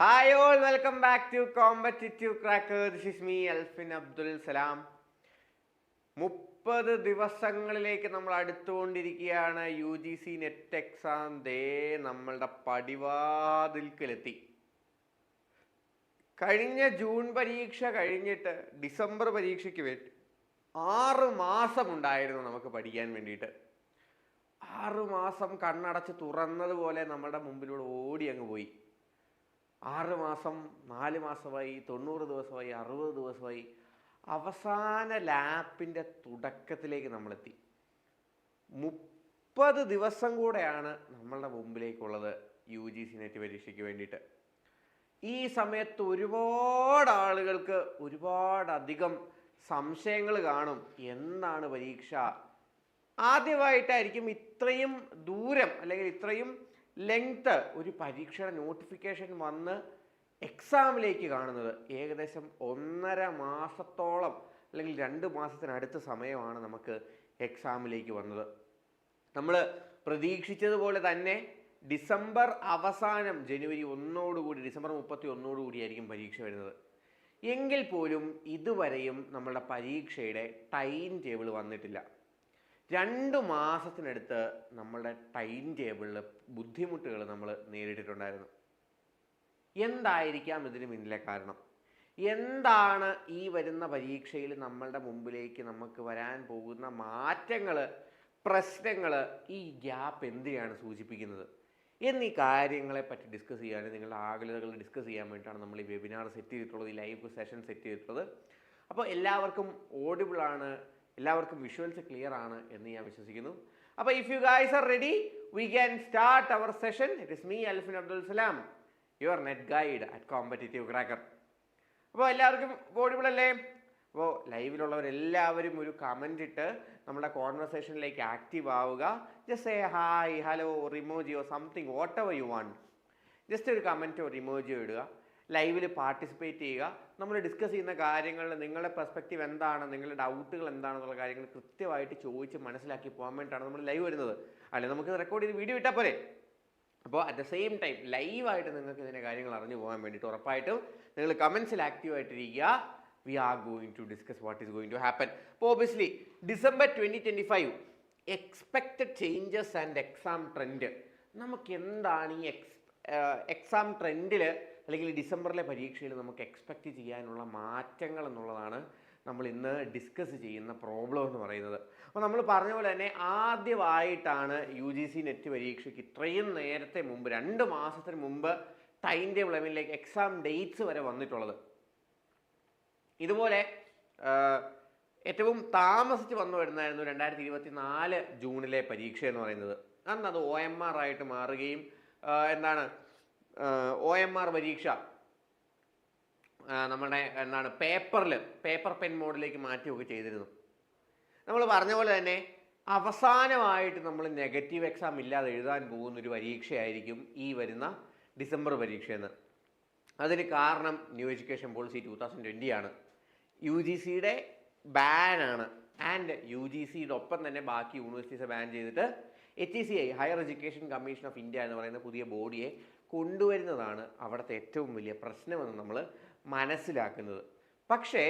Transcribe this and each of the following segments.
Hi all welcome back to competitive cracker this is me Alfin Abdul Salam മുപ്പത് ദിവസങ്ങളിലേക്ക് നമ്മൾ അടുത്തുകൊണ്ടിരിക്കുകയാണ്. U G C net exam ദേ നമ്മളുടെ പടിവാതിൽക്കലെത്തി. കഴിഞ്ഞ ജൂൺ പരീക്ഷ കഴിഞ്ഞിട്ട് ഡിസംബർ പരീക്ഷയ്ക്ക് വേണ്ടി ആറ് മാസം ഉണ്ടായിരുന്നു നമുക്ക് പഠിക്കാൻ വേണ്ടിയിട്ട്. ആറ് മാസം കണ്ണടച്ച് തുറന്നതുപോലെ നമ്മുടെ മുമ്പിലൂടെ ഓടി അങ്ങ് പോയി. ആറ് മാസം നാല് മാസമായി തൊണ്ണൂറ് ദിവസമായി അറുപത് ദിവസമായി. അവസാന ലാപ്പിന്റെ തുടക്കത്തിലേക്ക് നമ്മളെത്തി. മുപ്പത് ദിവസം കൂടെയാണ് നമ്മളുടെ മുമ്പിലേക്കുള്ളത് യു ജി സി നെറ്റ് പരീക്ഷയ്ക്ക് വേണ്ടിയിട്ട്. ഈ സമയത്ത് ഒരുപാട് ആളുകൾക്ക് ഒരുപാടധികം സംശയങ്ങൾ കാണും. എന്നാണ് പരീക്ഷ? ആദ്യമായിട്ടായിരിക്കും ഇത്രയും ദൂരം അല്ലെങ്കിൽ ഇത്രയും ലെങ്ത് ഒരു പരീക്ഷയുടെ നോട്ടിഫിക്കേഷൻ വന്ന് എക്സാമിലേക്ക് കാണുന്നത് ഏകദേശം ഒന്നര മാസത്തോളം അല്ലെങ്കിൽ രണ്ട് മാസത്തിനടുത്ത സമയമാണ് നമുക്ക് എക്സാമിലേക്ക് വന്നത്. നമ്മൾ പ്രതീക്ഷിച്ചതുപോലെ തന്നെ ഡിസംബർ അവസാനം ജനുവരി ഒന്നോടുകൂടി ഡിസംബർ മുപ്പത്തി ഒന്നോടുകൂടിയായിരിക്കും പരീക്ഷ വരുന്നത്. എങ്കിൽ പോലും ഇതുവരെയും നമ്മളുടെ പരീക്ഷയുടെ ടൈം ടേബിൾ വന്നിട്ടില്ല. രണ്ട് മാസത്തിനടുത്ത് നമ്മളുടെ ടൈം ടേബിളിൽ ബുദ്ധിമുട്ടുകൾ നമ്മൾ നേരിട്ടിട്ടുണ്ടായിരുന്നു. എന്തായിരിക്കാം ഇതിന് പിന്നിലെ കാരണം? എന്താണ് ഈ വരുന്ന പരീക്ഷയിൽ നമ്മളുടെ മുമ്പിലേക്ക് നമുക്ക് വരാൻ പോകുന്ന മാറ്റങ്ങൾ പ്രശ്നങ്ങൾ ഈ ഗ്യാപ്പ് എന്തിനാണ് സൂചിപ്പിക്കുന്നത്? എന്നീ കാര്യങ്ങളെ പറ്റി ഡിസ്കസ് ചെയ്യാനും നിങ്ങളുടെ ആകുലതകൾ ഡിസ്കസ് ചെയ്യാൻ വേണ്ടിയിട്ടാണ് നമ്മൾ ഈ വെബിനാർ സെറ്റ് ചെയ്തിട്ടുള്ളത് ഈ ലൈവ് സെഷൻ സെറ്റ് ചെയ്തിട്ടുള്ളത്. അപ്പോൾ എല്ലാവർക്കും ഓഡിബിളാണ് എല്ലാവർക്കും വിഷ്വൽസ് ക്ലിയർ ആണ് എന്ന് ഞാൻ വിശ്വസിക്കുന്നു. അപ്പോൾ if you guys are ready we can start our session it is me Alfin Abdul Salam your net guide at competitive cracker അപ്പോൾ എല്ലാവർക്കും ബോഡിബിൾ അല്ലേ? അപ്പോൾ ലൈവിലുള്ളവരെല്ലാവരും ഒരു കമന്റ് ഇട്ട് നമ്മുടെ കോൺവെർസേഷനിലേക്ക് ആക്റ്റീവ് ആവുക. Just say hi hello റിമോജിയോ something whatever you want just ഒരു കമന്റോ റിമോജിയോ ഇടുക. ലൈവിൽ പാർട്ടിസിപ്പേറ്റ് ചെയ്യുക. നമ്മൾ ഡിസ്കസ് ചെയ്യുന്ന കാര്യങ്ങളിൽ നിങ്ങളുടെ പെർസ്പെക്റ്റീവ് എന്താണ് നിങ്ങളുടെ ഡൗട്ടുകൾ എന്താണെന്നുള്ള കാര്യങ്ങൾ കൃത്യമായിട്ട് ചോദിച്ച് മനസ്സിലാക്കി പോകാൻ വേണ്ടിയിട്ടാണ് നമ്മൾ ലൈവ് വരുന്നത്. അല്ലെ? നമുക്ക് റെക്കോർഡ് ചെയ്ത് വീഡിയോ ഇട്ടാൽ പോരെ? അപ്പോൾ അറ്റ് ദ സെയിം ടൈം ലൈവായിട്ട് നിങ്ങൾക്ക് ഇതിന്റെ കാര്യങ്ങൾ അറിഞ്ഞു പോകാൻ വേണ്ടിയിട്ട് ഉറപ്പായിട്ടും നിങ്ങൾ കമൻസിൽ ആക്റ്റീവ് ആയിട്ടിരിക്കുക. We are going to discuss what is going to happen അപ്പോൾ obviously December twenty twenty five expected changes and exam trend നമുക്ക് എന്താണ് ഈ എക്സ് എക്സാം ട്രെൻഡിൽ അല്ലെങ്കിൽ ഡിസംബറിലെ പരീക്ഷയിൽ നമുക്ക് എക്സ്പെക്റ്റ് ചെയ്യാനുള്ള മാറ്റങ്ങൾ എന്നുള്ളതാണ് നമ്മൾ ഇന്ന് ഡിസ്കസ് ചെയ്യുന്ന പ്രോബ്ലം എന്ന് പറയുന്നത്. അപ്പോൾ നമ്മൾ പറഞ്ഞ പോലെ തന്നെ ആദ്യമായിട്ടാണ് യു ജി സി നെറ്റ് പരീക്ഷയ്ക്ക് ഇത്രയും നേരത്തെ മുമ്പ് രണ്ട് മാസത്തിന് മുമ്പ് ടൈം ടേബിൾ ലെവലിലേക്ക് എക്സാം ഡേറ്റ്സ് വരെ വന്നിട്ടുള്ളത്. ഇതുപോലെ ഏറ്റവും താമസിച്ച് വന്നു വരുന്നതായിരുന്നു രണ്ടായിരത്തി ഇരുപത്തി നാല് ജൂണിലെ പരീക്ഷ എന്ന് പറയുന്നത്. അന്ന് അത് ഒ എം ആർ ആയിട്ട് മാറുകയും എന്താണ് ഒ എം ആർ പരീക്ഷ. നമ്മുടെ എന്താണ് പേപ്പറിൽ പേപ്പർ പെൻ മോഡിലേക്ക് മാറ്റുകയൊക്കെ ചെയ്തിരുന്നു. നമ്മൾ പറഞ്ഞ പോലെ തന്നെ അവസാനമായിട്ട് നമ്മൾ നെഗറ്റീവ് എക്സാം ഇല്ലാതെ എഴുതാൻ പോകുന്ന ഒരു പരീക്ഷയായിരിക്കും ഈ വരുന്ന ഡിസംബർ പരീക്ഷയെന്ന്. അതിന് കാരണം new education policy two thousand twenty ആണ്. യു ജി സിയുടെ ബാനാണ് ആൻഡ് യു ജി സിയുടെ ഒപ്പം തന്നെ ബാക്കി യൂണിവേഴ്സിറ്റീസ് ബാൻ ചെയ്തിട്ട് H C I higher education commission of India എന്ന് പറയുന്ന പുതിയ ബോഡിയെ കൊണ്ടുവരുന്നതാണ് അവിടുത്തെ ഏറ്റവും വലിയ പ്രശ്നമെന്ന് നമ്മൾ മനസ്സിലാക്കുന്നത്. പക്ഷേ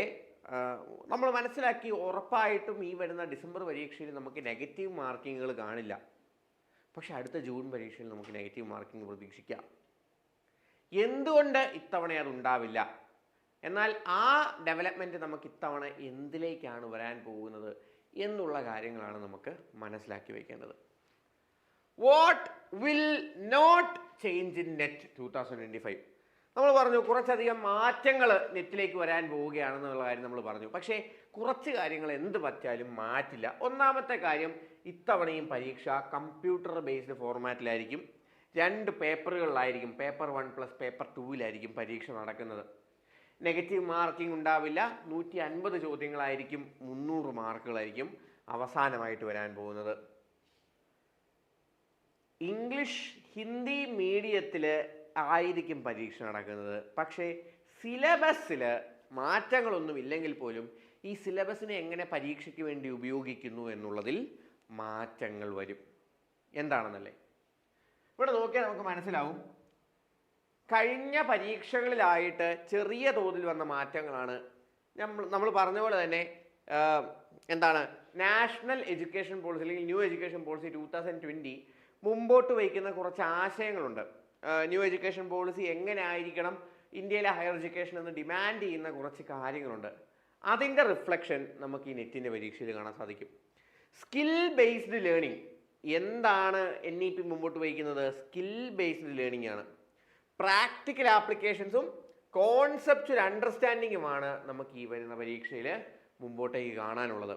നമ്മൾ മനസ്സിലാക്കി ഉറപ്പായിട്ടും ഈ വരുന്ന ഡിസംബർ പരീക്ഷയിൽ നമുക്ക് നെഗറ്റീവ് മാർക്കിങ്ങുകൾ കാണില്ല. പക്ഷെ അടുത്ത ജൂൺ പരീക്ഷയിൽ നമുക്ക് നെഗറ്റീവ് മാർക്കിംഗ് പ്രതീക്ഷിക്കാം. എന്തുകൊണ്ട് ഇത്തവണ അത് ഉണ്ടാവില്ല? എന്നാൽ ആ ഡെവലപ്മെന്റ് നമുക്ക് ഇത്തവണ എന്തിലേക്കാണ് വരാൻ പോകുന്നത് എന്നുള്ള കാര്യങ്ങളാണ് നമുക്ക് മനസ്സിലാക്കി വയ്ക്കേണ്ടത് what will not change in net two thousand twenty five നമ്മൾ പറഞ്ഞു കുറച്ചധികം മാറ്റങ്ങൾ നെറ്റിലേക്ക് വരാൻ പോവുകയാണെന്നുള്ള കാര്യം നമ്മൾ പറഞ്ഞു. പക്ഷേ കുറച്ച് കാര്യങ്ങൾ എന്ത് പറ്റാലും മാറ്റില്ല. ഒന്നാമത്തെ കാര്യം ഇത്തവണയും പരീക്ഷ കമ്പ്യൂട്ടർ ബേസ്ഡ് ഫോർമാറ്റിലായിരിക്കും രണ്ട് പേപ്പറുകളിലായിരിക്കും പേപ്പർ വൺ പ്ലസ് പേപ്പർ ടൂവിലായിരിക്കും പരീക്ഷ നടക്കുന്നത്. നെഗറ്റീവ് മാർക്കിംഗ് ഉണ്ടാവില്ല. നൂറ്റി അൻപത് ചോദ്യങ്ങളായിരിക്കും മുന്നൂറ് മാർക്കുകളായിരിക്കും അവസാനമായിട്ട് വരാൻ പോകുന്നത്. ഇംഗ്ലീഷ് ഹിന്ദി മീഡിയത്തിൽ ആയിരിക്കും പരീക്ഷ നടക്കുന്നത്. പക്ഷേ സിലബസിൽ മാറ്റങ്ങളൊന്നും ഇല്ലെങ്കിൽ പോലും ഈ സിലബസിനെ എങ്ങനെ പരീക്ഷയ്ക്ക് വേണ്ടി ഉപയോഗിക്കുന്നു എന്നുള്ളതിൽ മാറ്റങ്ങൾ വരും. എന്താണെന്നല്ലേ? ഇവിടെ നോക്കിയാൽ നമുക്ക് മനസ്സിലാവും. കഴിഞ്ഞ പരീക്ഷകളിലായിട്ട് ചെറിയ തോതിൽ വന്ന മാറ്റങ്ങളാണ് നമ്മൾ നമ്മൾ പറഞ്ഞ പോലെ തന്നെ എന്താണ് നാഷണൽ എഡ്യൂക്കേഷൻ പോളിസി അല്ലെങ്കിൽ new education policy two thousand twenty മുമ്പോട്ട് വയ്ക്കുന്ന കുറച്ച് ആശയങ്ങളുണ്ട്. ന്യൂ എഡ്യൂക്കേഷൻ പോളിസി എങ്ങനെ ആയിരിക്കണം ഇന്ത്യയിലെ ഹയർ എഡ്യൂക്കേഷൻ എന്ന് ഡിമാൻഡ് ചെയ്യുന്ന കുറച്ച് കാര്യങ്ങളുണ്ട്. അതിന്റെ റിഫ്ലക്ഷൻ നമുക്ക് ഈ നെറ്റിന്റെ പരീക്ഷയിൽ കാണാൻ സാധിക്കും. സ്കിൽ ബേസ്ഡ് ലേണിംഗ് എന്താണ് എൻ ഇ പി മുമ്പോട്ട് വയ്ക്കുന്നത്? സ്കിൽ ബേസ്ഡ് ലേണിംഗ് ആണ്. പ്രാക്ടിക്കൽ ആപ്ലിക്കേഷൻസും കോൺസെപ്റ്റ് അണ്ടർസ്റ്റാൻഡിങ്ങുമാണ് നമുക്ക് ഈ വരുന്ന പരീക്ഷയിൽ മുമ്പോട്ടേക്ക് കാണാനുള്ളത്.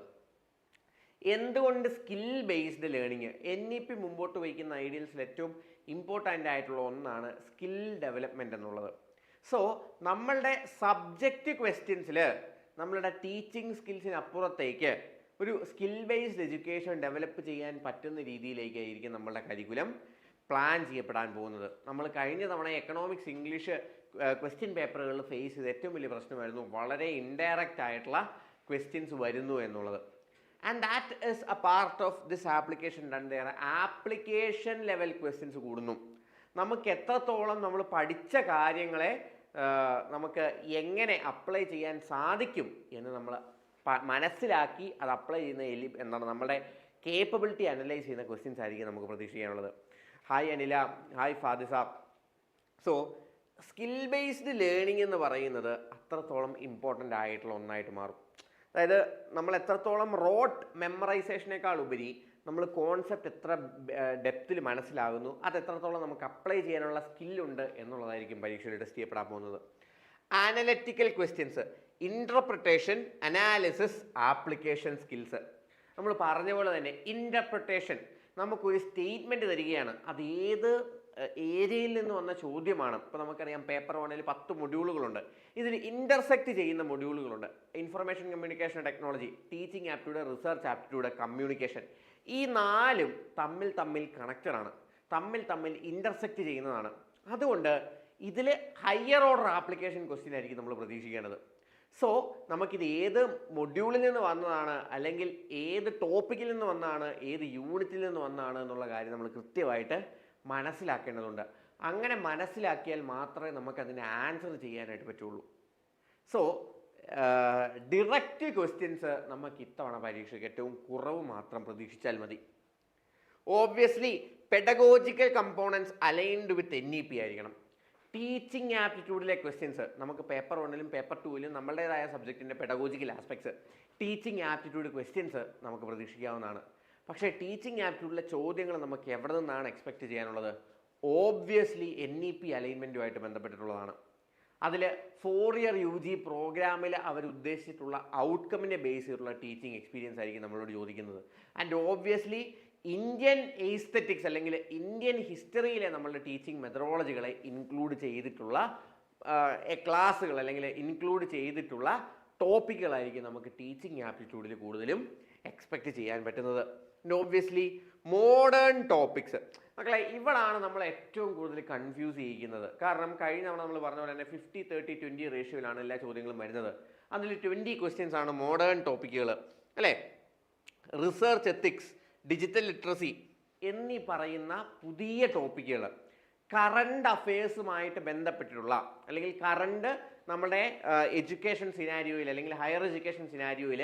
എന്തുകൊണ്ട് skill based learning N E P മുമ്പോട്ട് വയ്ക്കുന്ന ഐഡിയൽസിൽ ഏറ്റവും ഇമ്പോർട്ടന്റ് ആയിട്ടുള്ള ഒന്നാണ് സ്കിൽ ഡെവലപ്മെന്റ് എന്നുള്ളത്. സോ നമ്മളുടെ സബ്ജക്റ്റ് ക്വസ്റ്റ്യൻസിൽ നമ്മളുടെ ടീച്ചിങ് സ്കിൽസിന് അപ്പുറത്തേക്ക് ഒരു സ്കിൽ ബേസ്ഡ് എഡ്യൂക്കേഷൻ ഡെവലപ്പ് ചെയ്യാൻ പറ്റുന്ന രീതിയിലേക്കായിരിക്കും നമ്മളുടെ കരിക്കുലം പ്ലാൻ ചെയ്യപ്പെടാൻ പോകുന്നത്. നമ്മൾ കഴിഞ്ഞ തവണ എക്കണോമിക്സ് ഇംഗ്ലീഷ് ക്വസ്റ്റ്യൻ പേപ്പറുകളിൽ ഫേസ് ചെയ്ത ഏറ്റവും വലിയ പ്രശ്നമായിരുന്നു വളരെ ഇൻഡയറക്റ്റ് ആയിട്ടുള്ള ക്വസ്റ്റ്യൻസ് വരുന്നു എന്നുള്ളത്. And that is a part of this application their application level questions കൂടുന്നു. നമുക്ക് എത്രത്തോളം നമ്മൾ പഠിച്ച കാര്യങ്ങളെ നമുക്ക് എങ്ങനെ അപ്ലൈ ചെയ്യാൻ സാധിക്കും എന്ന് നമ്മൾ മനസ്സിലാക്കി അത് അപ്ലൈ ചെയ്യുന്ന എലി എന്താണ് നമ്മുടെ കേപ്പബിലിറ്റി അനലൈസ് ചെയ്യുന്ന ക്വസ്റ്റ്യൻസ് ആയിരിക്കും നമുക്ക് പ്രതീക്ഷിക്കാനുള്ളത്. Hi Anila. Hi Fadisa so skill based learning എന്ന് പറയുന്നത് അത്രത്തോളം ഇമ്പോർട്ടന്റ് ആയിട്ടുള്ള ഒന്നായിട്ട് മാറും. അതായത് നമ്മൾ എത്രത്തോളം റോട്ട് മെമ്മറൈസേഷനേക്കാൾ ഉപരി നമ്മൾ കോൺസെപ്റ്റ് എത്ര ഡെപ്തിൽ മനസ്സിലാകുന്നു അത് എത്രത്തോളം നമുക്ക് അപ്ലൈ ചെയ്യാനുള്ള സ്കില്ലുണ്ട് എന്നുള്ളതായിരിക്കും പരീക്ഷയിൽ ടെസ്റ്റ് ചെയ്യപ്പെടാൻ പോകുന്നത്. Analytical questions interpretation analysis application skills നമ്മൾ പറഞ്ഞ പോലെ തന്നെ ഇന്റർപ്രിട്ടേഷൻ നമുക്കൊരു സ്റ്റേറ്റ്മെന്റ് തരികയാണ്. അത് ഏത് ഏരിയയിൽ നിന്ന് വന്ന ചോദ്യമാണ്. ഇപ്പോൾ നമുക്കറിയാം പേപ്പർ വണ്ണിൽ പത്ത് മൊഡ്യൂളുകളുണ്ട് ഇതിന് ഇന്റർസെക്റ്റ് ചെയ്യുന്ന മൊഡ്യൂളുകളുണ്ട് information communication technology teaching aptitude research aptitude communication ഈ നാലും തമ്മിൽ തമ്മിൽ കണക്റ്റഡ് ആണ്. തമ്മിൽ തമ്മിൽ ഇന്റർസെക്റ്റ് ചെയ്യുന്നതാണ്. അതുകൊണ്ട് ഇതിൽ ഹയർ ഓർഡർ ആപ്ലിക്കേഷൻ ക്വസ്റ്റ്യൻ ആയിരിക്കും നമ്മൾ പ്രതീക്ഷിക്കേണ്ടത്. സോ നമുക്കിത് ഏത് മൊഡ്യൂളിൽ നിന്ന് വന്നതാണ് അല്ലെങ്കിൽ ഏത് ടോപ്പിക്കിൽ നിന്ന് വന്നതാണ് ഏത് യൂണിറ്റിൽ നിന്ന് വന്നതാണ് എന്നുള്ള കാര്യം നമ്മൾ കൃത്യമായിട്ട് മനസ്സിലാക്കേണ്ടതുണ്ട്. അങ്ങനെ മനസ്സിലാക്കിയാൽ മാത്രമേ നമുക്കതിന് ആൻസർ ചെയ്യാനായിട്ട് പറ്റുള്ളൂ. സോ ഡിറക്റ്റ് ക്വസ്റ്റ്യൻസ് നമുക്ക് ഇത്തവണ പരീക്ഷയ്ക്ക് ഏറ്റവും കുറവ് മാത്രം പ്രതീക്ഷിച്ചാൽ മതി. Obviously pedagogical components aligned with N E P ആയിരിക്കണം. ടീച്ചിങ് ആപ്റ്റിറ്റ്യൂഡിലെ ക്വസ്റ്റ്യൻസ് നമുക്ക് പേപ്പർ വണ്ണിലും പേപ്പർ ടൂവിലും നമ്മളുടേതായ സബ്ജക്റ്റിന്റെ pedagogical aspects teaching aptitude questions നമുക്ക് പ്രതീക്ഷിക്കാവുന്നതാണ്. പക്ഷേ ടീച്ചിങ് ആപ്റ്റിറ്റ്യൂഡിലെ ചോദ്യങ്ങൾ നമുക്ക് എവിടെ നിന്നാണ് എക്സ്പെക്റ്റ് ചെയ്യാനുള്ളത്? ഓബ്വിയസ്ലി എൻ ഇ പി അലൈൻമെന്റുമായിട്ട് ബന്ധപ്പെട്ടിട്ടുള്ളതാണ്. അതിൽ four year U G program അവർ ഉദ്ദേശിച്ചിട്ടുള്ള ഔട്ട്കമിനെ ബേസ് ചെയ്തിട്ടുള്ള ടീച്ചിങ് എക്സ്പീരിയൻസ് ആയിരിക്കും നമ്മളോട് ചോദിക്കുന്നത്. ആൻഡ് ഓബ്വിയസ്ലി ഇന്ത്യൻ എയ്സ്തറ്റിക്സ് അല്ലെങ്കിൽ ഇന്ത്യൻ ഹിസ്റ്ററിയിലെ നമ്മളുടെ ടീച്ചിങ് മെത്തഡോളജികളെ ഇൻക്ലൂഡ് ചെയ്തിട്ടുള്ള ക്ലാസ്സുകൾ അല്ലെങ്കിൽ ഇൻക്ലൂഡ് ചെയ്തിട്ടുള്ള ടോപ്പിക്കുകളായിരിക്കും നമുക്ക് ടീച്ചിങ് ആപ്റ്റിറ്റ്യൂഡിൽ കൂടുതലും എക്സ്പെക്റ്റ് ചെയ്യാൻ പറ്റുന്നത്. ഓബ്വിയസ്ലി മോഡേൺ ടോപ്പിക്സ് മക്കളെ ഇവളാണ് നമ്മൾ ഏറ്റവും കൂടുതൽ കൺഫ്യൂസ് ചെയ്യിക്കുന്നത് കാരണം കഴിഞ്ഞ തവണ നമ്മൾ പറഞ്ഞ പോലെ തന്നെ ഫിഫ്റ്റി തേർട്ടി ട്വന്റി റേഷ്യോയിലാണ് എല്ലാ ചോദ്യങ്ങളും വരുന്നത്. അതിൽ ട്വന്റി ക്വസ്റ്റ്യൻസ് ആണ് മോഡേൺ ടോപ്പിക്കുകൾ അല്ലേ? റിസർച്ച് എത്തിക്സ് ഡിജിറ്റൽ ലിറ്ററസി എന്നീ പറയുന്ന പുതിയ ടോപ്പിക്കുകൾ കറണ്ട് അഫയേഴ്സുമായിട്ട് ബന്ധപ്പെട്ടിട്ടുള്ള അല്ലെങ്കിൽ കറണ്ട് നമ്മുടെ എഡ്യൂക്കേഷൻ സിനാരിയോയിൽ അല്ലെങ്കിൽ ഹയർ എഡ്യൂക്കേഷൻ സിനാരിയോയിൽ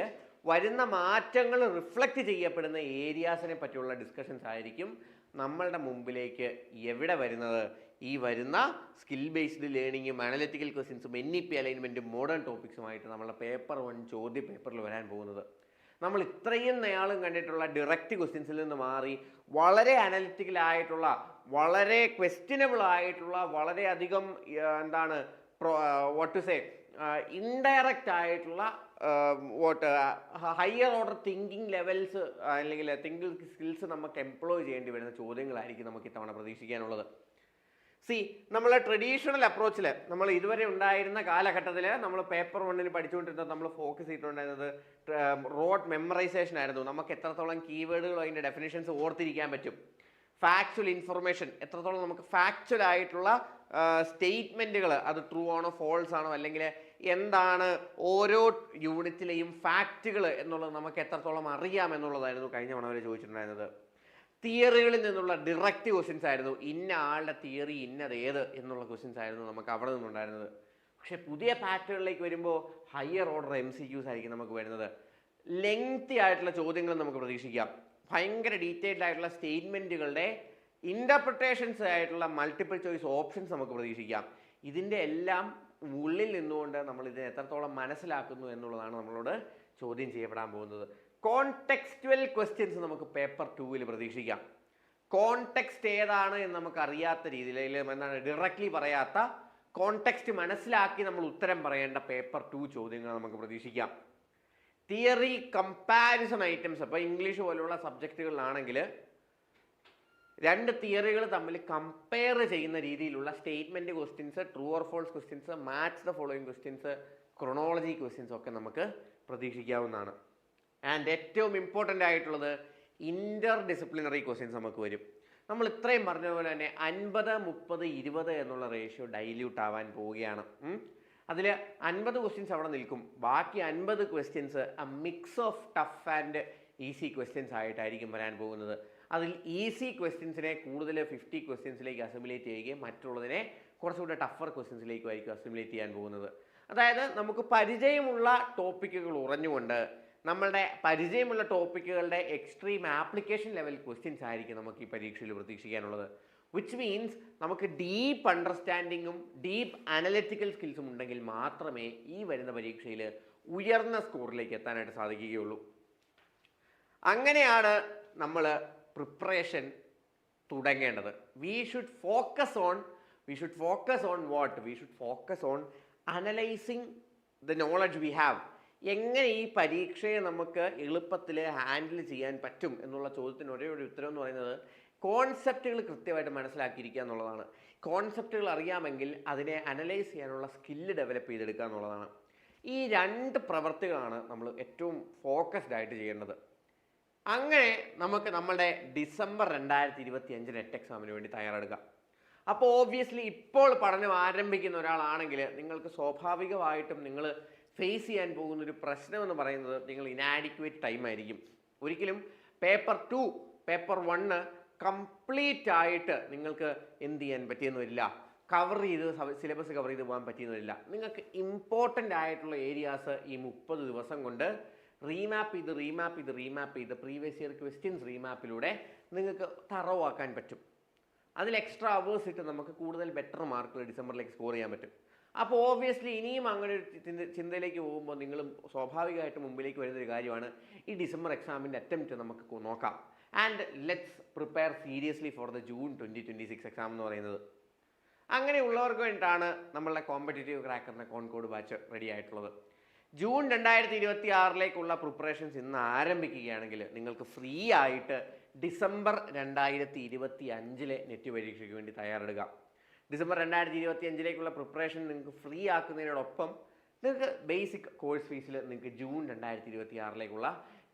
വരുന്ന മാറ്റങ്ങൾ റിഫ്ലക്റ്റ് ചെയ്യപ്പെടുന്ന ഏരിയാസിനെ പറ്റിയുള്ള ഡിസ്കഷൻസ് ആയിരിക്കും നമ്മളുടെ മുമ്പിലേക്ക് എവിടെ വരുന്നത്? ഈ വരുന്ന സ്കിൽ ബേസ്ഡ് ലേണിങ്ങും അനലറ്റിക്കൽ ക്വസ്റ്റ്യൻസും എൻ ഇ പി അലൈൻമെന്റും മോഡേൺ ടോപ്പിക്സുമായിട്ട് നമ്മളുടെ പേപ്പർ വൺ ചോദ്യ പേപ്പറിൽ വരാൻ പോകുന്നത്. നമ്മൾ ഇത്രയും നേരം കണ്ടിട്ടുള്ള ഡയറക്റ്റ് ക്വസ്റ്റ്യൻസിൽ നിന്ന് മാറി വളരെ അനലിറ്റിക്കൽ ആയിട്ടുള്ള വളരെ ക്വസ്റ്റ്യനബിൾ ആയിട്ടുള്ള വളരെയധികം എന്താണ് വാട്ട് ടു സേ ഇൻഡയറക്റ്റ് ആയിട്ടുള്ള what higher order thinking levels അല്ലെങ്കിൽ തിങ്കിങ് സ്കിൽസ് നമുക്ക് എംപ്ലോയ് ചെയ്യേണ്ടി വരുന്ന ചോദ്യങ്ങളായിരിക്കും നമുക്ക് ഇത്തവണ പ്രതീക്ഷിക്കാനുള്ളത്. സി നമ്മൾ ട്രഡീഷണൽ അപ്രോച്ചിൽ നമ്മൾ ഇതുവരെ ഉണ്ടായിരുന്ന കാലഘട്ടത്തിൽ നമ്മൾ പേപ്പർ വണ്ണിൽ പഠിച്ചുകൊണ്ടിരുന്നത് നമ്മൾ ഫോക്കസ് ചെയ്തിട്ടുണ്ടായിരുന്നത് റോഡ് മെമ്മറൈസേഷൻ ആയിരുന്നു. നമുക്ക് എത്രത്തോളം കീവേഡുകളും അതിന്റെ ഡെഫിനേഷൻസ് ഓർത്തിരിക്കാൻ പറ്റും. ഫാക്ച്വൽ ഇൻഫർമേഷൻ എത്രത്തോളം നമുക്ക് ഫാക്ച്വൽ ആയിട്ടുള്ള സ്റ്റേറ്റ്മെന്റുകൾ അത് ട്രൂ ആണോ ഫോൾസ് ആണോ അല്ലെങ്കിൽ എന്താണ് ഓരോ യൂണിറ്റിലെയും ഫാക്റ്റുകൾ എന്നുള്ളത് നമുക്ക് എത്രത്തോളം അറിയാം എന്നുള്ളതായിരുന്നു കഴിഞ്ഞ തവണ അവർ ചോദിച്ചിട്ടുണ്ടായിരുന്നത്. തിയറികളിൽ നിന്നുള്ള ഡിറക്റ്റ് ക്വസ്റ്റ്യൻസ് ആയിരുന്നു. ഇന്ന ആളുടെ തിയറി ഇന്നത് ഏത് എന്നുള്ള ക്വസ്റ്റ്യൻസ് ആയിരുന്നു നമുക്ക് അവിടെ നിന്നുണ്ടായിരുന്നത്. പക്ഷേ പുതിയ പാറ്റേണിലേക്ക് വരുമ്പോൾ higher order M C Qs ആയിരിക്കും നമുക്ക് വരുന്നത്. ലെങ്തി ആയിട്ടുള്ള ചോദ്യങ്ങൾ നമുക്ക് പ്രതീക്ഷിക്കാം. ഭയങ്കര ഡീറ്റെയിൽഡ് ആയിട്ടുള്ള സ്റ്റേറ്റ്മെന്റുകളുടെ ഇന്റർപ്രിട്ടേഷൻസ് ആയിട്ടുള്ള മൾട്ടിപ്പിൾ ചോയ്സ് ഓപ്ഷൻസ് നമുക്ക് പ്രതീക്ഷിക്കാം. ഇതിന്റെ എല്ലാം ഉള്ളിൽ നിന്നുകൊണ്ട് നമ്മൾ ഇതിനെ എത്രത്തോളം മനസ്സിലാക്കുന്നു എന്നുള്ളതാണ് നമ്മളോട് ചോദ്യം ചെയ്യപ്പെടാൻ പോകുന്നത്. കോൺടെക്സ്റ്റുവൽ ക്വസ്റ്റ്യൻസ് നമുക്ക് പേപ്പർ ടൂവിൽ പ്രതീക്ഷിക്കാം. കോൺടെക്സ്റ്റ് ഏതാണ് എന്ന് നമുക്ക് അറിയാത്ത രീതിയിൽ അല്ലെങ്കിൽ എന്താണ് ഡയറക്റ്റ്ലി പറയാത്ത കോൺടെക്സ്റ്റ് മനസ്സിലാക്കി നമ്മൾ ഉത്തരം പറയേണ്ട പേപ്പർ ടു ചോദ്യങ്ങൾ നമുക്ക് പ്രതീക്ഷിക്കാം. തിയറി കമ്പാരിസൺ ഐറ്റംസ് അപ്പോൾ ഇംഗ്ലീഷ് പോലുള്ള സബ്ജക്റ്റുകളിലാണെങ്കിൽ രണ്ട് തിയറികൾ തമ്മിൽ കമ്പയർ ചെയ്യുന്ന രീതിയിലുള്ള statement questions true or false questions match the following questions chronology questions ഒക്കെ നമുക്ക് പ്രതീക്ഷിക്കാവുന്നതാണ്. ആൻഡ് ഏറ്റവും ഇമ്പോർട്ടന്റ് ആയിട്ടുള്ളത് ഇന്റർ ഡിസിപ്ലിനറി ക്വസ്റ്റ്യൻസ് നമുക്ക് വരും. നമ്മൾ ഇത്രയും പറഞ്ഞ പോലെ തന്നെ അൻപത് മുപ്പത് ഇരുപത് എന്നുള്ള റേഷ്യോ ഡൈല്യൂട്ട് ആവാൻ പോവുകയാണ്. അതിൽ അൻപത് ക്വസ്റ്റ്യൻസ് അവിടെ നിൽക്കും. ബാക്കി അൻപത് questions mix of tough and easy questions ആയിട്ടായിരിക്കും വരാൻ പോകുന്നത്. അതിൽ ഈസി ക്വസ്റ്റ്യൻസിനെ കൂടുതൽ ഫിഫ്റ്റി ക്വസ്റ്റ്യൻസിലേക്ക് അസിമുലേറ്റ് ചെയ്യുകയും മറ്റുള്ളതിനെ കുറച്ചുകൂടെ ടഫർ ക്വസ്റ്റ്യൻസിലേക്കും ആയിരിക്കും അസിമുലേറ്റ് ചെയ്യാൻ പോകുന്നത്. അതായത് നമുക്ക് പരിചയമുള്ള ടോപ്പിക്കുകൾ ഉറഞ്ഞുകൊണ്ട് നമ്മളുടെ പരിചയമുള്ള ടോപ്പിക്കുകളുടെ എക്സ്ട്രീം ആപ്ലിക്കേഷൻ ലെവൽ ക്വസ്റ്റ്യൻസ് ആയിരിക്കും നമുക്ക് ഈ പരീക്ഷയിൽ പ്രതീക്ഷിക്കാനുള്ളത്. വിച്ച് മീൻസ് നമുക്ക് ഡീപ്പ് അണ്ടർസ്റ്റാൻഡിങ്ങും ഡീപ്പ് അനലറ്റിക്കൽ സ്കിൽസും ഉണ്ടെങ്കിൽ മാത്രമേ ഈ വരുന്ന പരീക്ഷയിൽ ഉയർന്ന സ്കോറിലേക്ക് എത്താനായിട്ട് സാധിക്കുകയുള്ളൂ. അങ്ങനെയാണ് നമ്മൾ പ്രിപ്പറേഷൻ തുടങ്ങേണ്ടത്. We should focus on we should focus on what we should focus on analysing the knowledge we have എങ്ങനെ ഈ പരീക്ഷയെ നമുക്ക് എളുപ്പത്തിൽ ഹാൻഡിൽ ചെയ്യാൻ പറ്റും എന്നുള്ള ചോദ്യത്തിന് ഒരേ ഒരു ഉത്തരം എന്ന് പറയുന്നത് കോൺസെപ്റ്റുകൾ കൃത്യമായിട്ട് മനസ്സിലാക്കിയിരിക്കുക എന്നുള്ളതാണ്. കോൺസെപ്റ്റുകൾ അറിയാമെങ്കിൽ അതിനെ അനലൈസ് ചെയ്യാനുള്ള സ്കില്ല് ഡെവലപ്പ് ചെയ്തെടുക്കുക എന്നുള്ളതാണ്. ഈ രണ്ട് പ്രവർത്തികളാണ് നമ്മൾ ഏറ്റവും ഫോക്കസ്ഡ് ആയിട്ട് ചെയ്യേണ്ടത്. അങ്ങനെ നമുക്ക് നമ്മുടെ ഡിസംബർ രണ്ടായിരത്തി ഇരുപത്തി അഞ്ച് നെറ്റ് എക്സാമിന് വേണ്ടി തയ്യാറെടുക്കാം. അപ്പോൾ ഓബിയസ്ലി ഇപ്പോൾ പഠനം ആരംഭിക്കുന്ന ഒരാളാണെങ്കിൽ നിങ്ങൾക്ക് സ്വാഭാവികമായിട്ടും നിങ്ങൾ ഫേസ് ചെയ്യാൻ പോകുന്ന ഒരു പ്രശ്നം എന്ന് പറയുന്നത് നിങ്ങൾ ഇനാഡിക്വേറ്റ് ടൈം ആയിരിക്കും. ഒരിക്കലും paper to paper one complete ആയിട്ട് നിങ്ങൾക്ക് എന്ത് ചെയ്യാൻ പറ്റിയെന്ന് വരില്ല കവർ ചെയ്ത് സിലബസ് കവർ ചെയ്ത് പോകാൻ പറ്റിയെന്ന് വരില്ല നിങ്ങൾക്ക് ഇമ്പോർട്ടന്റ് ആയിട്ടുള്ള ഏരിയാസ് ഈ മുപ്പത് ദിവസം കൊണ്ട് റീമാപ്പ് ചെയ്ത് റീമാപ്പ് ചെയ്ത് റീമാപ്പ് ചെയ്ത് പ്രീവിയസ് ഇയർ ക്വസ്റ്റ്യൻസ് റീമാപ്പിലൂടെ നിങ്ങൾക്ക് തറവാക്കാൻ പറ്റും. അതിൽ എക്സ്ട്രാ അവേഴ്സ് ഇട്ട് നമുക്ക് കൂടുതൽ ബെറ്റർ മാർക്കുകൾ ഡിസംബറിലേക്ക് സ്കോർ ചെയ്യാൻ പറ്റും. അപ്പോൾ ഓബിയസ്ലി ഇനിയും അങ്ങനെ ഒരു ചിന്ത- ചിന്തയിലേക്ക് പോകുമ്പോൾ നിങ്ങളും സ്വാഭാവികമായിട്ട് മുമ്പിലേക്ക് വരുന്ന ഒരു കാര്യമാണ് ഈ ഡിസംബർ എക്സാമിന്റെ അറ്റംപ്റ്റ് നമുക്ക് നോക്കാം. And let's prepare seriously for the June twenty twenty six exam എന്ന് പറയുന്നത്. അങ്ങനെയുള്ളവർക്ക് വേണ്ടിയിട്ടാണ് നമ്മളുടെ കോമ്പറ്റേറ്റീവ് ക്രാക്കറിന്റെ കോൺകോഡ് ബാച്ച് റെഡി ആയിട്ടുള്ളത്. ജൂൺ രണ്ടായിരത്തി ഇരുപത്തി ആറിലേക്കുള്ള പ്രിപ്പറേഷൻസ് ഇന്ന് ആരംഭിക്കുകയാണെങ്കിൽ നിങ്ങൾക്ക് ഫ്രീ ആയിട്ട് ഡിസംബർ രണ്ടായിരത്തി ഇരുപത്തി അഞ്ചിലെ നെറ്റ് പരീക്ഷയ്ക്ക് വേണ്ടി തയ്യാറെടുക്കുക ഡിസംബർ രണ്ടായിരത്തി ഇരുപത്തി അഞ്ചിലേക്കുള്ള പ്രിപ്പറേഷൻ നിങ്ങൾക്ക് ഫ്രീ ആക്കുന്നതിനോടൊപ്പം നിങ്ങൾക്ക് ബേസിക് കോഴ്സ് ഫീസിൽ നിങ്ങൾക്ക് ജൂൺ രണ്ടായിരത്തി ഇരുപത്തി ആറിലേക്കുള്ള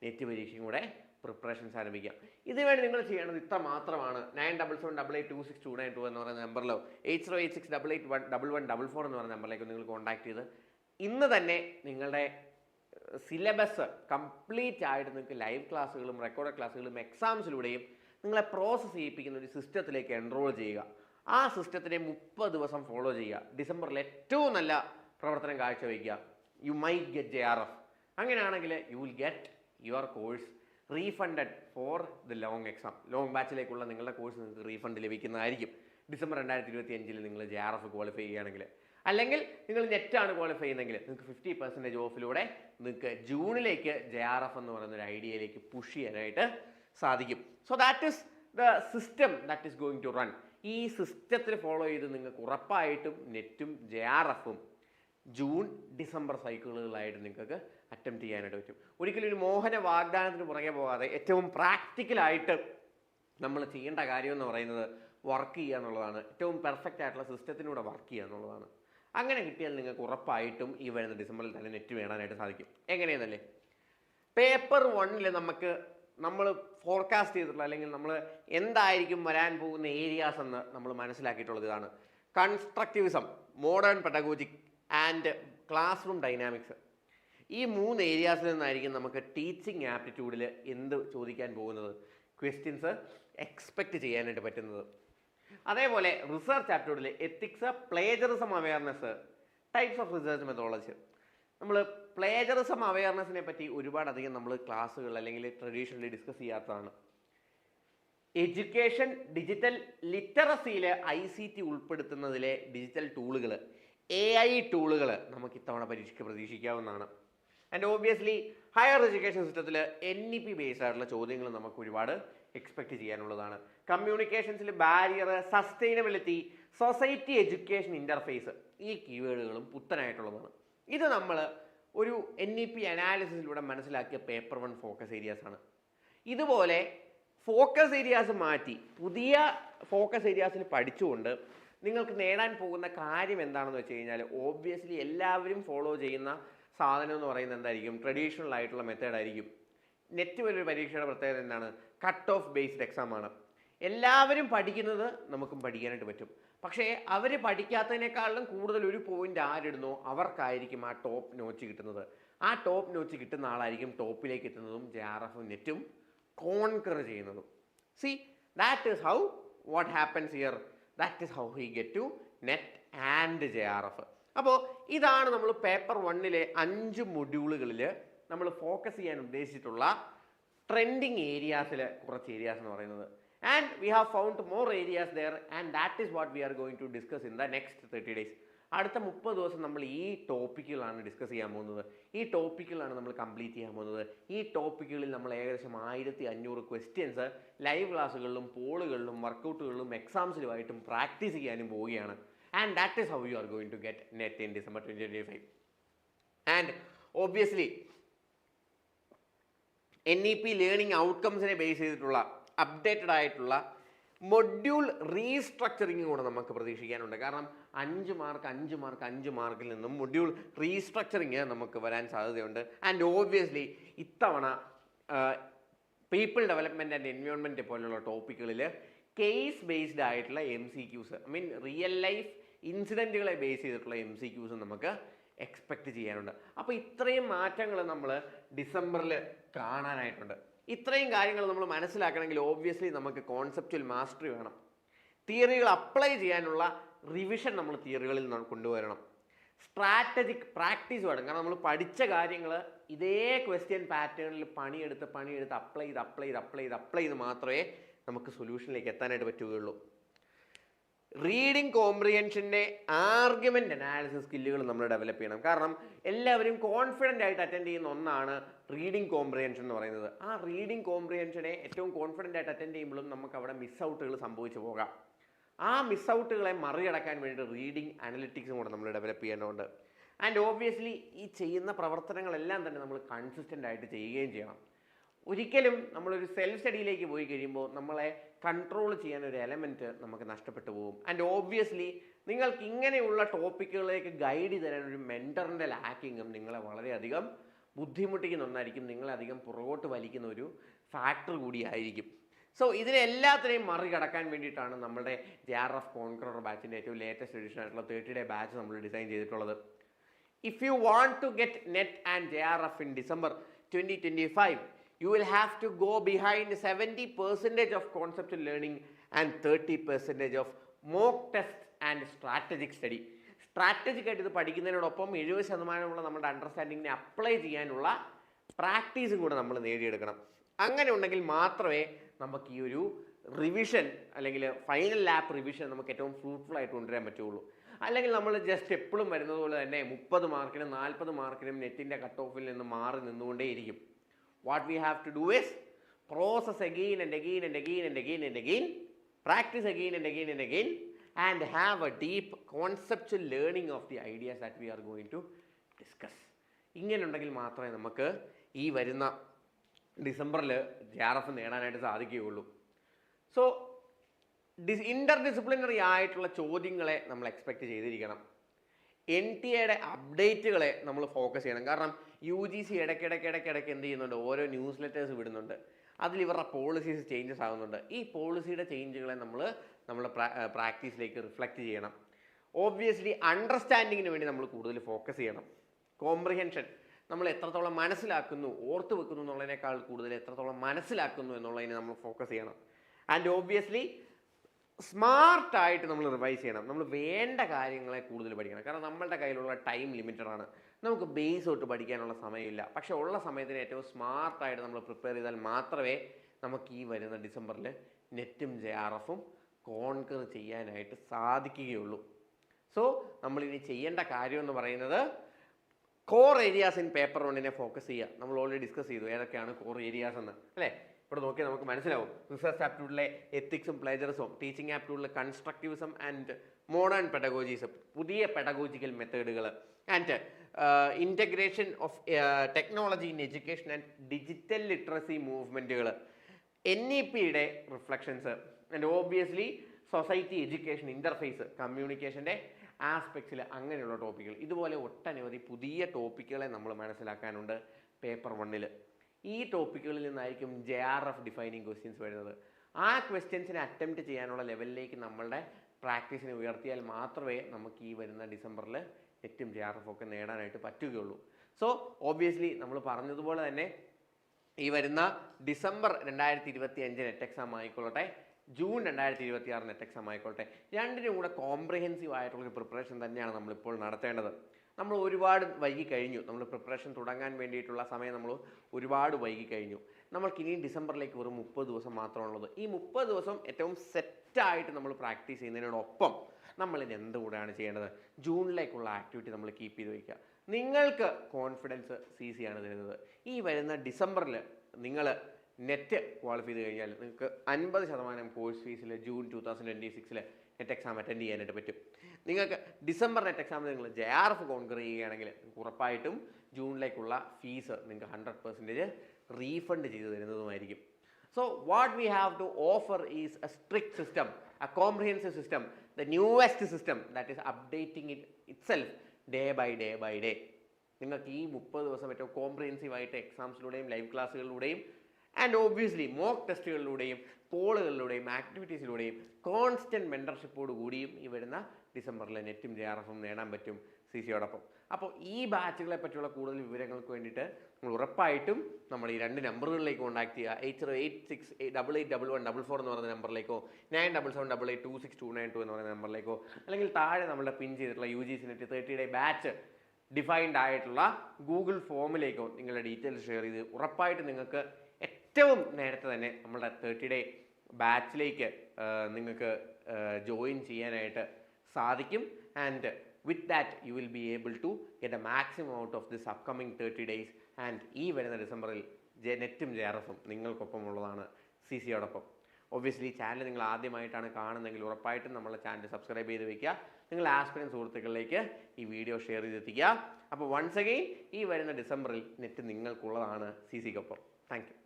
നെറ്റ് പരീക്ഷയും കൂടെ പ്രിപ്പറേഷൻസ് ആരംഭിക്കാം. ഇതിനുവേണ്ടി നിങ്ങൾ ചെയ്യേണ്ടത് ഇത്ര മാത്രമാണ്. Nine double seven double eight two six two nine two എന്ന് പറയുന്ന നമ്പറിലോ eight zero eight six double eight one double one double four എന്ന് പറയുന്ന നമ്പറിലേക്ക് നിങ്ങൾ കോൺടാക്ട് ചെയ്ത് ഇന്ന് തന്നെ നിങ്ങളുടെ സിലബസ് കംപ്ലീറ്റ് ആയിട്ട് നിങ്ങൾക്ക് ലൈവ് ക്ലാസ്സുകളും റെക്കോർഡ് ക്ലാസ്സുകളും എക്സാംസിലൂടെയും നിങ്ങളെ പ്രോസസ്സ് ചെയ്യിപ്പിക്കുന്ന ഒരു സിസ്റ്റത്തിലേക്ക് എൻറോൾ ചെയ്യുക. ആ സിസ്റ്റത്തിനെ മുപ്പത് ദിവസം ഫോളോ ചെയ്യുക. ഡിസംബറിൽ ഏറ്റവും നല്ല പ്രവർത്തനം കാഴ്ചവെക്കുക you might get J R F അങ്ങനെയാണെങ്കിൽ you will get your course refunded for the long exam long ബാച്ചിലേക്കുള്ള നിങ്ങളുടെ കോഴ്സ് നിങ്ങൾക്ക് റീഫണ്ട് ലഭിക്കുന്നതായിരിക്കും. ഡിസംബർ രണ്ടായിരത്തി ഇരുപത്തി അഞ്ചിൽ നിങ്ങൾ ജെ ആർ എഫ് ക്വാളിഫൈ ചെയ്യുകയാണെങ്കിൽ. അല്ലെങ്കിൽ നിങ്ങൾ നെറ്റാണ് ക്വാളിഫൈ ചെയ്യുന്നതെങ്കിൽ നിങ്ങൾക്ക് ഫിഫ്റ്റി പെർസെന്റേജ് ഓഫിലൂടെ നിങ്ങൾക്ക് ജൂണിലേക്ക് ജെ ആർ എഫ് എന്ന് പറയുന്ന ഒരു ഐഡിയയിലേക്ക് പുഷ് ചെയ്യാനായിട്ട് സാധിക്കും. So that is the system that is going to run ഈ സിസ്റ്റത്തിൽ ഫോളോ ചെയ്ത് നിങ്ങൾക്ക് ഉറപ്പായിട്ടും നെറ്റും ജെ ആർ എഫും ജൂൺ ഡിസംബർ സൈക്കിളുകളായിട്ട് നിങ്ങൾക്ക് അറ്റംപ്റ്റ് ചെയ്യാനായിട്ട് പറ്റും. ഒരിക്കലും ഒരു മോഹന വാഗ്ദാനത്തിന് പുറകെ പോകാതെ ഏറ്റവും പ്രാക്ടിക്കലായിട്ട് നമ്മൾ ചെയ്യേണ്ട കാര്യം എന്ന് പറയുന്നത് വർക്ക് ചെയ്യുക എന്നുള്ളതാണ്. ഏറ്റവും പെർഫെക്റ്റ് ആയിട്ടുള്ള സിസ്റ്റത്തിലൂടെ വർക്ക് ചെയ്യുക എന്നുള്ളതാണ്. അങ്ങനെ കിട്ടിയാൽ നിങ്ങൾക്ക് ഉറപ്പായിട്ടും ഈ വരുന്ന ഡിസംബറിൽ തന്നെ നെറ്റ് വേണാനായിട്ട് സാധിക്കും. എങ്ങനെയെന്നല്ലേ? പേപ്പർ വണ്ണിൽ നമുക്ക് നമ്മൾ ഫോർകാസ്റ്റ് ചെയ്തിട്ടുള്ള അല്ലെങ്കിൽ നമ്മൾ എന്തായിരിക്കും വരാൻ പോകുന്ന ഏരിയാസ് എന്ന് നമ്മൾ മനസ്സിലാക്കിയിട്ടുള്ളത് ഇതാണ്. Constructivism modern pedagogic and classroom dynamics ഈ മൂന്ന് ഏരിയാസിൽ നിന്നായിരിക്കും നമുക്ക് ടീച്ചിങ് ആപ്റ്റിറ്റ്യൂഡിൽ എന്ത് ചോദിക്കാൻ പോകുന്നത്? ക്വസ്റ്റ്യൻസ് എക്സ്പെക്റ്റ് ചെയ്യാനായിട്ട് പറ്റുന്നത്. അതേപോലെ research ആപ്റ്റിറ്റ്യൂഡിൽ ethics plagiarism awareness types of research methodology നമ്മൾ പ്ലേജറിസം അവയർനെസ്സിനെ പറ്റി ഒരുപാട് അധികം നമ്മൾ ക്ലാസ്സുകൾ അല്ലെങ്കിൽ ട്രഡീഷണലി ഡിസ്കസ് ചെയ്യാത്തതാണ്. എഡ്യൂക്കേഷൻ ഡിജിറ്റൽ ലിറ്ററസിയിൽ ഐ സി ടി ഉൾപ്പെടുത്തുന്നതിലെ ഡിജിറ്റൽ ടൂളുകൾ എ ഐ ടൂളുകൾ നമുക്ക് ഇത്തവണ പരീക്ഷയ്ക്ക് പ്രതീക്ഷിക്കാവുന്നതാണ്. ആൻഡ് ഓബിയസ്ലി ഹയർ എഡ്യൂക്കേഷൻ സിസ്റ്റത്തിൽ എൻ ഇ പി ബേസ്ഡ് ആയിട്ടുള്ള ചോദ്യങ്ങൾ നമുക്ക് ഒരുപാട് എക്സ്പെക്റ്റ് ചെയ്യാനുള്ളതാണ്. കമ്മ്യൂണിക്കേഷൻസിൽ barrier sustainability society education interface ഈ കീവേഡുകളും പുത്തനായിട്ടുള്ളതാണ്. ഇത് നമ്മൾ ഒരു എൻ ഇ പി അനാലിസിസിലൂടെ മനസ്സിലാക്കിയ പേപ്പർ വൺ ഫോക്കസ് ഏരിയാസ് ആണ്. ഇതുപോലെ ഫോക്കസ് ഏരിയാസ് മാറ്റി പുതിയ ഫോക്കസ് ഏരിയാസിൽ പഠിച്ചുകൊണ്ട് നിങ്ങൾക്ക് നേടാൻ പോകുന്ന കാര്യം എന്താണെന്ന് വെച്ച് കഴിഞ്ഞാൽ ഓബ്വിയസ്ലി എല്ലാവരും ഫോളോ ചെയ്യുന്ന സാധനം എന്ന് പറയുന്നത് എന്തായിരിക്കും? ട്രഡീഷണൽ ആയിട്ടുള്ള മെത്തേഡായിരിക്കും നെറ്റ് വരെ ഒരു പരീക്ഷയുടെ പ്രത്യേകത എന്താണ്? കട്ട് ഓഫ് ബേസ്ഡ് എക്സാം ആണ്. എല്ലാവരും പഠിക്കുന്നത് നമുക്കും പഠിക്കാനായിട്ട് പറ്റും. പക്ഷേ അവർ പഠിക്കാത്തതിനേക്കാളും കൂടുതൽ ഒരു പോയിന്റ് ആരിടുന്നോ? അവർക്കായിരിക്കും ആ ടോപ്പ് നോച്ച് കിട്ടുന്നത്. ആ ടോപ്പ് നോച്ച് കിട്ടുന്ന ആളായിരിക്കും ടോപ്പിലേക്ക് എത്തുന്നതും ജെ ആർ എഫും നെറ്റും കോൺകർ ചെയ്യുന്നതും. See that is how what happens here that is how he get to NET and J R F അപ്പോൾ ഇതാണ് നമ്മൾ പേപ്പർ വണ്ണിലെ അഞ്ച് മൊഡ്യൂളുകളിൽ നമ്മൾ ഫോക്കസ് ചെയ്യാൻ ഉദ്ദേശിച്ചിട്ടുള്ള ട്രെൻഡിങ് ഏരിയാസിൽ കുറച്ച് ഏരിയാസ് എന്ന് പറയുന്നത്. And we have found more areas there and that is what we are going to discuss in the next thirty days അടുത്ത മുപ്പത് ദിവസം നമ്മൾ ഈ ടോപ്പിക്കുകളാണ് ഡിസ്കസ് ചെയ്യാൻ പോകുന്നത്. ഈ ടോപ്പിക്കുകളാണ് നമ്മൾ കംപ്ലീറ്റ് ചെയ്യാൻ പോകുന്നത്. ഈ ടോപ്പിക്കുകളിൽ നമ്മൾ ഏകദേശം ആയിരത്തി അഞ്ഞൂറ് ക്വസ്റ്റ്യൻസ് ലൈവ് ക്ലാസ്സുകളിലും പോളുകളിലും വർക്കൗട്ടുകളിലും എക്സാംസിലുമായിട്ടും പ്രാക്ടീസ് ചെയ്യാനും പോവുകയാണ്. And that is how you are going to get NET in December twenty twenty five and obviously N E P learning ഔട്ട്കംസിനെ base ചെയ്തിട്ടുള്ള അപ്ഡേറ്റഡ് ആയിട്ടുള്ള മൊഡ്യൂൾ റീസ്ട്രക്ചറിങ് കൂടെ നമുക്ക് പ്രതീക്ഷിക്കാനുണ്ട്. കാരണം അഞ്ച് മാർക്ക് അഞ്ച് മാർക്ക് അഞ്ച് മാർക്കിൽ നിന്നും മൊഡ്യൂൾ റീസ്ട്രക്ചറിങ് നമുക്ക് വരാൻ സാധ്യതയുണ്ട്. ആൻഡ് ഓബ്വിയസ്ലി ഇത്തവണ പീപ്പിൾ ഡെവലപ്മെന്റ് ആൻഡ് എൻവയോൺമെന്റ് പോലുള്ള ടോപ്പിക്കുകളിൽ കേസ് ബേസ്ഡ് ആയിട്ടുള്ള M C Qs I mean real life ഇൻസിഡന്റുകളെ base ചെയ്തിട്ടുള്ള എം സി ക്യൂസ് നമുക്ക് എക്സ്പെക്റ്റ് ചെയ്യാനുണ്ട്. അപ്പോൾ ഇത്രയും മാറ്റങ്ങൾ നമ്മൾ ഡിസംബറിൽ കാണാനായിട്ടുണ്ട്. ഇത്രയും കാര്യങ്ങൾ നമ്മൾ മനസ്സിലാക്കണമെങ്കിൽ ഓബ്വിയസ്ലി നമുക്ക് കോൺസെപ്റ്റുവൽ മാസ്റ്ററി വേണം. തിയറികൾ അപ്ലൈ ചെയ്യാനുള്ള റിവിഷൻ നമ്മൾ തിയറികളിൽ കൊണ്ടുവരണം. സ്ട്രാറ്റജിക് പ്രാക്ടീസ് വേണം. കാരണം നമ്മൾ പഠിച്ച കാര്യങ്ങൾ ഇതേ ക്വസ്റ്റ്യൻ പാറ്റേണിൽ പണിയെടുത്ത് പണിയെടുത്ത് അപ്ലൈ ചെയ്ത് അപ്ലൈ ചെയ്ത് അപ്ലൈ ചെയ്ത് അപ്ലൈ ചെയ്ത് മാത്രമേ നമുക്ക് സൊല്യൂഷനിലേക്ക് എത്താനായിട്ട് പറ്റുകയുള്ളൂ. റീഡിംഗ് കോംപ്രിഹെൻഷന്റെ ആർഗ്യുമെന്റ് അനാലിസിസ് സ്കില്ലുകൾ നമ്മൾ ഡെവലപ്പ് ചെയ്യണം. കാരണം എല്ലാവരും കോൺഫിഡന്റ് ആയിട്ട് അറ്റൻഡ് ചെയ്യുന്ന ഒന്നാണ് റീഡിങ് കോംപ്രിഹെൻഷൻ എന്ന് പറയുന്നത്. ആ റീഡിങ് കോംപ്രിഹെൻഷനെ ഏറ്റവും കോൺഫിഡന്റ് ആയിട്ട് അറ്റൻഡ് ചെയ്യുമ്പോഴും നമുക്ക് അവിടെ മിസ് ഔട്ടുകൾ സംഭവിച്ചു പോകാം. ആ മിസ് ഔട്ടുകളെ മറികടക്കാൻ വേണ്ടി റീഡിങ് അനലിറ്റിക്സും കൂടെ നമ്മൾ ഡെവലപ്പ് ചെയ്യേണ്ടതുണ്ട്. ആൻഡ് ഓബ്വിയസ്ലി ഈ ചെയ്യുന്ന പ്രവർത്തനങ്ങളെല്ലാം തന്നെ നമ്മൾ കൺസിസ്റ്റന്റ് ആയിട്ട് ചെയ്യുകയും ചെയ്യണം. ഒരിക്കലും നമ്മളൊരു സെൽഫ് സ്റ്റഡിയിലേക്ക് പോയി കഴിയുമ്പോൾ നമ്മളെ കൺട്രോൾ ചെയ്യാൻ ഒരു എലമെന്റ് നമുക്ക് നഷ്ടപ്പെട്ടു പോകും. ആൻഡ് ഓബ്വിയസ്ലി നിങ്ങൾക്ക് ഇങ്ങനെയുള്ള ടോപ്പിക്കുകളിലേക്ക് ഗൈഡ് തരാൻ ഒരു മെന്ററിന്റെ ലാക്കിങ്ങും നിങ്ങളെ വളരെയധികം ബുദ്ധിമുട്ടിക്കുന്ന ഒന്നായിരിക്കും. നിങ്ങളെ അധികം പുറകോട്ട് വലിക്കുന്ന ഒരു ഫാക്ടർ കൂടിയായിരിക്കും. സോ ഇതിനെല്ലാത്തിനെയും മറികടക്കാൻ വേണ്ടിയിട്ടാണ് നമ്മുടെ ജെ ആർ എഫ് കോൺക്രർ ബാച്ചിന്റെ ഏറ്റവും ലേറ്റസ്റ്റ് എഡിഷൻ ആയിട്ടുള്ള തേർട്ടി ഡേ ബാച്ച് നമ്മൾ ഡിസൈൻ ചെയ്തിട്ടുള്ളത്. If you want to get NET and J R net in December twenty twenty 2025, you will have to go behind 70 percentage of concept learning and 30 percentage of mock test and strategic study. Strategic ആയിട്ട് ഇത് പഠിക്കുന്നതിനോടൊപ്പം എഴുപത് ശതമാനമുള്ള നമ്മുടെ അണ്ടർസ്റ്റാൻഡിങ്ങിനെ apply ചെയ്യാനുള്ള പ്രാക്ടീസും കൂടെ നമ്മൾ നേടിയെടുക്കണം. അങ്ങനെ ഉണ്ടെങ്കിൽ മാത്രമേ നമുക്ക് ഈ ഒരു റിവിഷൻ അല്ലെങ്കിൽ ഫൈനൽ ലാപ്പ് റിവിഷൻ നമുക്ക് ഏറ്റവും ഫ്രൂട്ട്ഫുൾ ആയിട്ട് കൊണ്ടുവരാൻ പറ്റുള്ളൂ. അല്ലെങ്കിൽ നമ്മൾ ജസ്റ്റ് എപ്പോഴും വരുന്നത് പോലെ തന്നെ മുപ്പത് മാർക്കിനും നാൽപ്പത് മാർക്കിനും നെറ്റിന്റെ കട്ട് ഓഫിൽ നിന്ന് മാറി നിന്നുകൊണ്ടേയിരിക്കും. What we have to do is process again and again and again and again and again practice again and again and again and have a deep conceptual learning of the ideas that we are going to discuss ഇങ്ങനെ ഉണ്ടെങ്കിൽ മാത്രമേ നമുക്ക് ഈ വരുന്ന ഡിസംബറിൽ J R F നേടാനായിട്ട് സാധിക്കുകയുള്ളൂ. So ഡിസ് Inter disciplinary ആയിട്ടുള്ള ചോദ്യങ്ങളെ നമ്മൾ എൻ ടി എയുടെ അപ്ഡേറ്റുകളെ നമ്മൾ ഫോക്കസ് ചെയ്യണം. കാരണം യു ജി സി ഇടയ്ക്കിടയ്ക്ക് ഇടയ്ക്കിടയ്ക്ക് എന്ത് ചെയ്യുന്നുണ്ട്? ഓരോ ന്യൂസ് ലെറ്റേഴ്സ് വിടുന്നുണ്ട്. അതിൽ ഇവരുടെ പോളിസീസ് ചേഞ്ചസ് ആകുന്നുണ്ട് ഈ പോളിസിയുടെ ചേഞ്ചുകളെ നമ്മൾ നമ്മൾ പ്രാക്ടീസിലേക്ക് റിഫ്ലക്റ്റ് ചെയ്യണം. ഓബ്വിയസ്ലി അണ്ടർസ്റ്റാൻഡിങ്ങിന് വേണ്ടി നമ്മൾ കൂടുതൽ ഫോക്കസ് ചെയ്യണം. കോംപ്രിഹെൻഷൻ നമ്മൾ എത്രത്തോളം മനസ്സിലാക്കുന്നു ഓർത്ത് വെക്കുന്നു എന്നുള്ളതിനേക്കാൾ കൂടുതൽ എത്രത്തോളം മനസ്സിലാക്കുന്നു എന്നുള്ളതിനെ നമ്മൾ ഫോക്കസ് ചെയ്യണം. ആൻഡ് ഓബ്വിയസ്ലി സ്മാർട്ടായിട്ട് നമ്മൾ റിവൈസ് ചെയ്യണം. നമ്മൾ വേണ്ട കാര്യങ്ങളെ കൂടുതൽ പഠിക്കണം. കാരണം നമ്മളുടെ കയ്യിലുള്ള ടൈം ലിമിറ്റഡ് ആണ് നമുക്ക് ബേസ് തൊട്ട് പഠിക്കാനുള്ള സമയമില്ല. പക്ഷേ ഉള്ള സമയത്തിന് ഏറ്റവും സ്മാർട്ടായിട്ട് നമ്മൾ പ്രിപ്പയർ ചെയ്താൽ മാത്രമേ നമുക്ക് ഈ വരുന്ന ഡിസംബറിൽ നെറ്റും ജെ ആർ എഫും കോൺകർ ചെയ്യാനായിട്ട് സാധിക്കുകയുള്ളൂ. സോ നമ്മളിനി ചെയ്യേണ്ട കാര്യം എന്ന് പറയുന്നത് കോർ ഏരിയാസ് ഇൻ പേപ്പർ വണ്ണിനെ ഫോക്കസ് ചെയ്യുക. നമ്മൾ ഓൾറെഡി ഡിസ്കസ് ചെയ്തു. ഏതൊക്കെയാണ് കോർ ഏരിയാസ് എന്ന്. അല്ലേ? ഇവിടെ നോക്കിയാൽ നമുക്ക് മനസ്സിലാവും. റിസർച്ച് ആപ്റ്റ്യൂഡിലെ എത്തിക്സും പ്ലേജറിസവും ടീച്ചിങ് ആപ്റ്റ്യൂഡിലെ കൺസ്ട്രക്റ്റീവിസം ആൻഡ് മോഡേൺ പെഡഗോജീസും പുതിയ pedagogical മെത്തേഡുകൾ and integration of technology in education and digital literacy മൂവ്മെന്റുകൾ N E പിയുടെ reflections and obviously society education interface കമ്മ്യൂണിക്കേഷന്റെ ആസ്പെക്ട്സിൽ അങ്ങനെയുള്ള ടോപ്പിക്കുകൾ ഇതുപോലെ ഒട്ടനവധി പുതിയ ടോപ്പിക്കുകളെ നമ്മൾ മനസ്സിലാക്കാനുണ്ട് പേപ്പർ വണ്ണിൽ ഈ ടോപ്പിക്കുകളിൽ നിന്നായിരിക്കും J R F defining questions വരുന്നത്. ആ ക്വസ്റ്റ്യൻസിനെ അറ്റംപ്റ്റ് ചെയ്യാനുള്ള ലെവലിലേക്ക് നമ്മളുടെ പ്രാക്ടീസിനെ ഉയർത്തിയാൽ മാത്രമേ നമുക്ക് ഈ വരുന്ന ഡിസംബറിൽ നെറ്റും ജെ ആർ എഫ് ഒക്കെ നേടാനായിട്ട് പറ്റുകയുള്ളൂ. സോ ഓബിയസ്ലി നമ്മൾ പറഞ്ഞതുപോലെ തന്നെ ഈ വരുന്ന ഡിസംബർ രണ്ടായിരത്തി ഇരുപത്തി അഞ്ച് നെറ്റ് എക്സാം ആയിക്കൊള്ളട്ടെ ജൂൺ രണ്ടായിരത്തി ഇരുപത്തി ആറ് നെറ്റ് എക്സാം ആയിക്കോട്ടെ രണ്ടിനും കൂടെ കോംപ്രിഹെൻസീവ് ആയിട്ടുള്ളൊരു പ്രിപ്പറേഷൻ തന്നെയാണ് നമ്മളിപ്പോൾ നടത്തേണ്ടത്. നമ്മൾ ഒരുപാട് വൈകി കഴിഞ്ഞു. നമ്മൾ പ്രിപ്പറേഷൻ തുടങ്ങാൻ വേണ്ടിയിട്ടുള്ള സമയം നമ്മൾ ഒരുപാട് വൈകി കഴിഞ്ഞു. നമ്മൾക്ക് ഇനിയും ഡിസംബറിലേക്ക് വെറും മുപ്പത് ദിവസം മാത്രമാണുള്ളത് ഈ മുപ്പത് ദിവസം ഏറ്റവും സെറ്റായിട്ട് നമ്മൾ പ്രാക്ടീസ് ചെയ്യുന്നതിനോടൊപ്പം നമ്മൾ ഇനി എന്തുകൂടെയാണ് ചെയ്യേണ്ടത്? ജൂണിലേക്കുള്ള ആക്ടിവിറ്റി നമ്മൾ കീപ്പ് ചെയ്ത് വയ്ക്കുക. നിങ്ങൾക്ക് കോൺഫിഡൻസ് സി ആണ് തരുന്നത്. ഈ വരുന്ന ഡിസംബറിൽ നിങ്ങൾ നെറ്റ് ക്വാളിഫൈ ചെയ്ത് കഴിഞ്ഞാൽ നിങ്ങൾക്ക് അൻപത് ശതമാനം കോഴ്സ് ഫീസിൽ ജൂൺ ടു തൗസൻഡ് ട്വന്റി സിക്സിൽ നെറ്റ് എക്സാം അറ്റൻഡ് ചെയ്യാനായിട്ട് പറ്റും. നിങ്ങൾക്ക് ഡിസംബർ നെറ്റ് എക്സാമിൽ നിങ്ങൾ ജെ ആർ എഫ് കോൺകർ ചെയ്യുകയാണെങ്കിൽ ഉറപ്പായിട്ടും ജൂണിലേക്കുള്ള ഫീസ് നിങ്ങൾക്ക് ഹൺഡ്രഡ് പെർസെന്റേജ് റീഫണ്ട് ചെയ്തു തരുന്നതുമായിരിക്കും. So what we have to offer is a strict system a comprehensive system the newest system that is updating it itself day by day by day നിങ്ങൾക്ക് ഈ മുപ്പത് ദിവസം ഏറ്റവും കോംപ്രിഹെൻസീവ് ആയിട്ട് എക്സാംസിലൂടെയും live ക്ലാസ്സുകളിലൂടെയും and obviously mock ടെസ്റ്റുകളിലൂടെയും പോളുകളിലൂടെയും ആക്ടിവിറ്റീസിലൂടെയും കോൺസ്റ്റന്റ് മെന്റർഷിപ്പോട് കൂടിയും ഈ വരുന്ന ഡിസംബറിലെ നെറ്റും ജെ ആർ എഫും നേടാൻ പറ്റും സി സിയോടൊപ്പം അപ്പോൾ ഈ ബാച്ചുകളെ പറ്റിയുള്ള കൂടുതൽ വിവരങ്ങൾക്ക് വേണ്ടിയിട്ട് നിങ്ങൾ ഉറപ്പായിട്ടും നമ്മൾ ഈ രണ്ട് നമ്പറുകളിലേക്ക് കോൺടാക്ട് ചെയ്യുക. Eight zero eight six double eight double one double four എന്ന് പറയുന്ന നമ്പറിലേക്കോ nine double seven double eight two six two nine two എന്ന് പറയുന്ന നമ്പറിലേക്കോ അല്ലെങ്കിൽ താഴെ നമ്മുടെ പിൻ ചെയ്തിട്ടുള്ള U G C NET thirty day batch defined ആയിട്ടുള്ള ഗൂഗിൾ ഫോമിലേക്കോ നിങ്ങളുടെ ഡീറ്റെയിൽസ് ഷെയർ ചെയ്ത് ഉറപ്പായിട്ട് നിങ്ങൾക്ക് ഏറ്റവും നേരത്തെ തന്നെ നമ്മുടെ തേർട്ടി ഡേ ബാച്ചിലേക്ക് നിങ്ങൾക്ക് ജോയിൻ ചെയ്യാനായിട്ട് സാധിക്കും. And with that you will be able to get a maximum out of this upcoming thirty days and ഈ വരുന്ന ഡിസംബറിൽ ജെ നെറ്റും ജെ ആർ എഫും നിങ്ങൾക്കൊപ്പം ഉള്ളതാണ് സി സിയോടൊപ്പം ഒബ്വിയസ്ലി ചാനൽ നിങ്ങൾ ആദ്യമായിട്ടാണ് കാണുന്നതെങ്കിൽ ഉറപ്പായിട്ടും നമ്മളെ ചാനൽ സബ്സ്ക്രൈബ് ചെയ്ത് വെക്കുക. നിങ്ങൾ ആസ്പിരൻ സുഹൃത്തുക്കളിലേക്ക് ഈ വീഡിയോ ഷെയർ ചെയ്തെത്തിക്കുക. അപ്പോൾ വൺസ് അഗെയിൻ ഈ വരുന്ന ഡിസംബറിൽ നെറ്റ് നിങ്ങൾക്കുള്ളതാണ് സി സിക്കൊപ്പം താങ്ക് യു